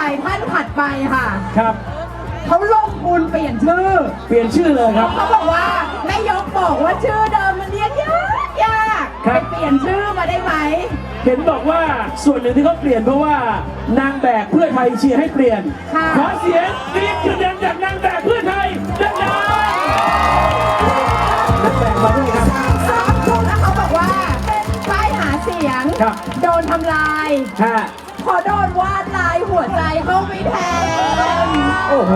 สัยท่านถัดไปค่ะ ครับ เขาลงทุนเปลี่ยนชื่อ เปลี่ยนชื่อเลยครับ เขาบอกว่าแม่ยกบอกว่าชื่อเดิมมันเรียกยากยากครัไปบเปลี่ยนชื่อมาได้ไหม เห็นบอกว่าส่วนหนึ่งที่เขาเปลี่ยนเพราะว่านางแบบเพื่อไทยเชียร์ให้เปลี่ยน ค่ะ ขอเสียงกรี๊ดคือดังจากนางแบบเพื่อไทยดังๆนางแบบมาด้วยครับสองคนแล้วเขาบอกว่าป้ายหาเสียง ครับ โดนทำลาย ฮะ พอโดนวาดลายหัวใจเข้าไปแทนโอ้โห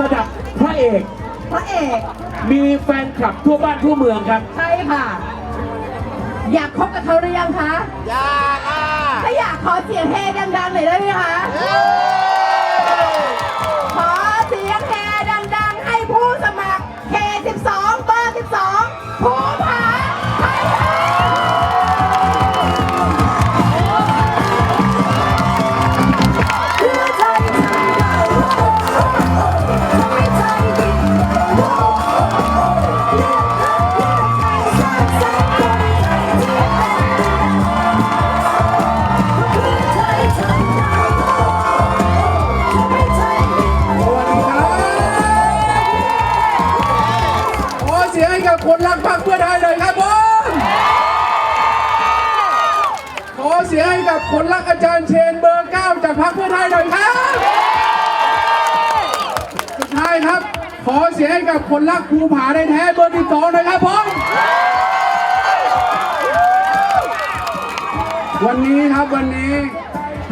ระดับพระเอก พระเอก มีแฟนคลับทั่วบ้านทั่วเมืองครับ ใช่ค่ะ อยากคบกับเขาหรือยังคะ อยากอะ ถ้าอยากขอเสียงเฮดังๆหน่อยได้ไหมคะ คนรักอาจารย์เชนเบอร์เก้าจากพรรคเพื่อไทยหน่อยครับ สุดท้ายครับ ขอเสียงให้กับคนรักภูผาในแท้เบอร์ที่สองหน่อยครับผมวันนี้ครับวันนี้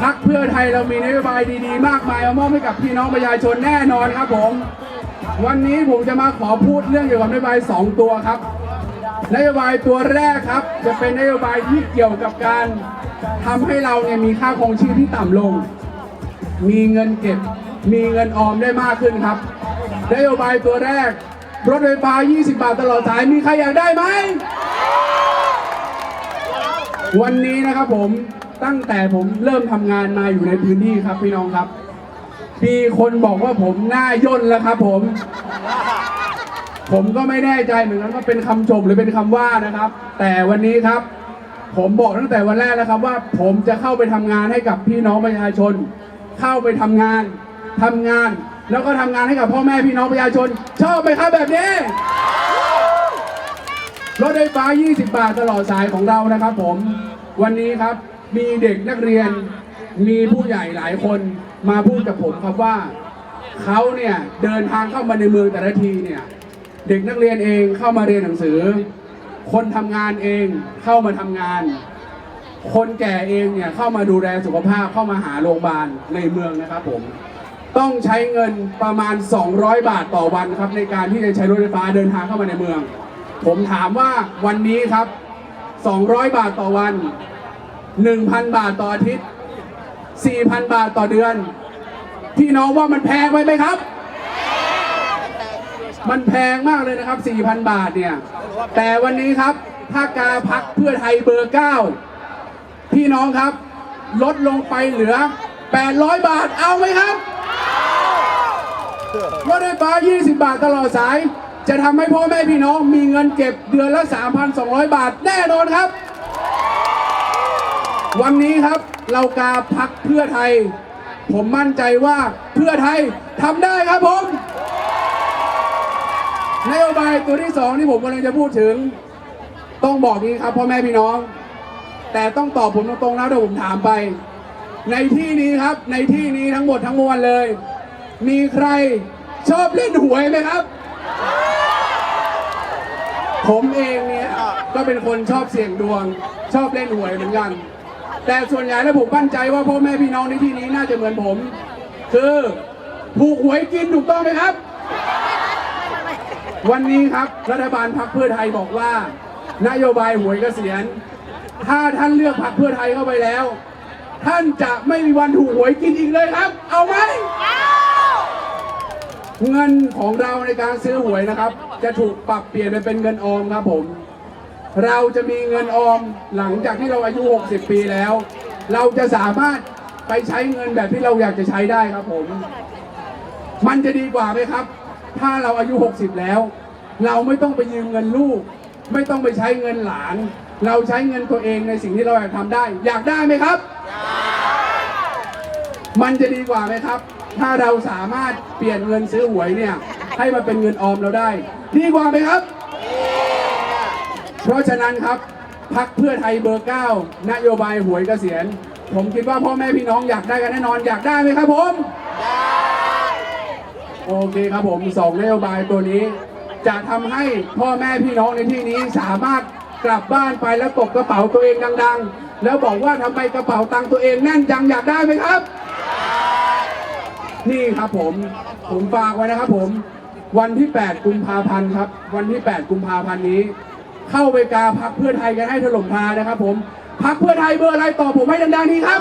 พักเพื่อไทยเรามีนโยบายดีๆ มากมายมามอบให้กับพี่น้องประชาชนแน่นอนครับผม วันนี้ผมจะมาขอพูดเรื่องเกี่ยวกับนโยบายสองตัวครับ นโยบายตัวแรกครับ จะเป็นนโยบายที่เกี่ยวกับการ ทำให้เราเนี่ยมีค่าคงชีพที่ต่ำลง มีเงินเก็บ มีเงินออมได้มากขึ้นครับนโยบายตัวแรก รถไฟฟ้า 20 บาทตลอดสาย มีใครอยากได้ไหม วันนี้นะครับผมตั้งแต่ผมเริ่มทำงานมาอยู่ในพื้นที่ครับพี่น้องครับมีคนบอกว่าผมหน้าย่นแล้วครับผม ผมก็ไม่แน่ใจเหมือนกันว่าเป็นคำชมหรือเป็นคำว่านะครับ แต่วันนี้ครับ ผมบอกตั้งแต่วันแรกแล้วครับว่า ผมจะเข้าไปทำงานให้กับพี่น้องประชาชน เข้าไปทำงานทำงาน แล้วก็ทำงานให้กับพ่อแม่พี่น้องประชาชน ชอบไหมครับแบบนี้รถไฟฟ้า 20 บาทตลอดสายของเรานะครับ ผม วันนี้ครับมีเด็กนักเรียน มีผู้ใหญ่หลายคนมาพูดกับผมครับว่าเขาเนี่ยเดินทางเข้ามาในเมืองแต่ละทีเนี่ย เด็กนักเรียนเองเข้ามาเรียนหนังสือ คนทำงานเองเข้ามาทำงาน คนแก่เองเนี่ยเข้ามาดูแลสุขภาพเข้ามาหาโรงพยาบาลในเมืองนะครับผมต้องใช้เงินประมาณ 200 บาทต่อวันครับ ในการที่จะใช้รถไฟฟ้าเดินทางเข้ามาในเมือง ผมถามว่าวันนี้ครับ 200 บาทต่อวัน 1,000 บาทต่ออาทิตย์ 4,000 บาทต่อเดือน พี่น้องว่ามันแพงไปไหมครับ มันแพงมากเลยนะครับ 4,000 บาทเนี่ย แต่วันนี้ครับ ถ้ากาพักเพื่อไทยเบอร์ 9 พี่น้องครับ ลดลงไปเหลือ 800 บาท เอาไหมครับรถไฟฟ้า 20 บาทตลอดสาย จะทำให้พ่อแม่พี่น้องมีเงินเก็บเดือนละ 3,200 บาทแน่นอนครับ วันนี้ครับเรากาพักเพื่อไทย ผมมั่นใจว่าเพื่อไทยทำได้ครับผม นโยบายตัวที่สองที่ผมกำลังจะพูดถึง ต้องบอกนี้ครับพ่อแม่พี่น้อง แต่ต้องตอบผมตรงๆแล้วเดี๋ยวผมถามไป ในที่นี้ครับในที่นี้ทั้งหมดทั้งมวลเลย มีใครชอบเล่นหวยไหมครับ ผมเองเนี่ยก็เป็นคนชอบเสี่ยงดวง ชอบเล่นหวยเหมือนกัน แต่ส่วนใหญ่แล้วผมมั่นใจว่าพ่อแม่พี่น้องในที่นี้น่าจะเหมือนผม คือถูกหวยกินถูกต้องไหมครับ วันนี้ครับรัฐบาลพรรคเพื่อไทยบอกว่า นโยบายหวยเกษียณ ถ้าท่านเลือกพรรคเพื่อไทยเข้าไปแล้ว ท่านจะไม่มีวันถูกหวยกินอีกเลยครับ เอาไหมเงินของเราในการซื้อหวยนะครับ จะถูกปรับเปลี่ยนไปเป็นเงินออมครับผม เราจะมีเงินออมหลังจากที่เราอายุ 60 ปีแล้ว เราจะสามารถไปใช้เงินแบบที่เราอยากจะใช้ได้ครับผม มันจะดีกว่าไหมครับ ถ้าเราอายุ 60 แล้ว เราไม่ต้องไปยืมเงินลูก ไม่ต้องไปใช้เงินหลาน เราใช้เงินตัวเองในสิ่งที่เราอยากทำได้ อยากได้ไหมครับ มันจะดีกว่าไหมครับ ถ้าเราสามารถเปลี่ยนเงินซื้อหวยเนี่ยให้มาเป็นเงินออมเราได้ ดีกว่าไหมครับ เพราะฉะนั้นครับพักเพื่อไทยเบอร์9นโยบายหวยเกษียณผมคิดว่าพ่อแม่พี่น้องอยากได้กันแน่นอนอยากได้ไหมครับผม โอเคครับผมสองนโยบายตัวนี้ จะทำให้พ่อแม่พี่น้องในที่นี้สามารถกลับบ้านไปแล้วตบกระเป๋าตัวเองดัง ๆ แล้วบอกว่าทำไมกระเป๋าตังค์ตัวเองแน่นจังอยากได้ไหมครับ นี่ครับผมผมฝากไว้นะครับผม วันที่ 8 กุมภาพันธ์ครับ วันที่ 8 กุมภาพันธ์นี้ เข้าไปกาพักเพื่อไทยกันให้ถล่มทลายนะครับ ผมพักเพื่อไทยเบอร์อะไรตอบผมให้ดังๆนี้ครับ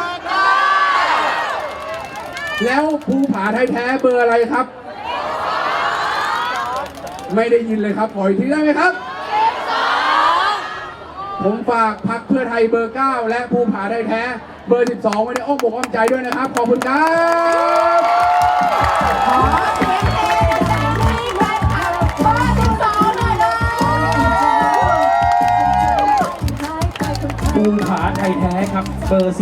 แล้วภูผาไทยแท้เบอร์อะไรครับ ไม่ได้ยินเลยครับขออีกทีได้ไหมครับ ผมฝากพักเพื่อไทยเบอร์ 9 และภูผาไทยแท้ เบอร์ 12ไว้ในอ้อมอกอ้อมใจด้วยนะครับ ขอบคุณครับขอเสียงเฮให้กับเบอร์12หน่อยเลยภูผาไทยแท้ครับ เบอร์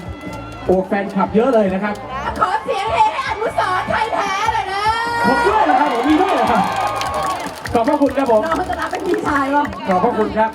12 โอ้แฟนคลับเยอะเลยนะครับ ขอเสียงเฮให้อนุสรณ์ไทยแท้หน่อยนะ ผมด้วยนะครับ ผมมีด้วยเหรอครับ ขอบพระคุณครับผม น้องจะรับเป็นพี่ชายวะ ขอบพระคุณครับ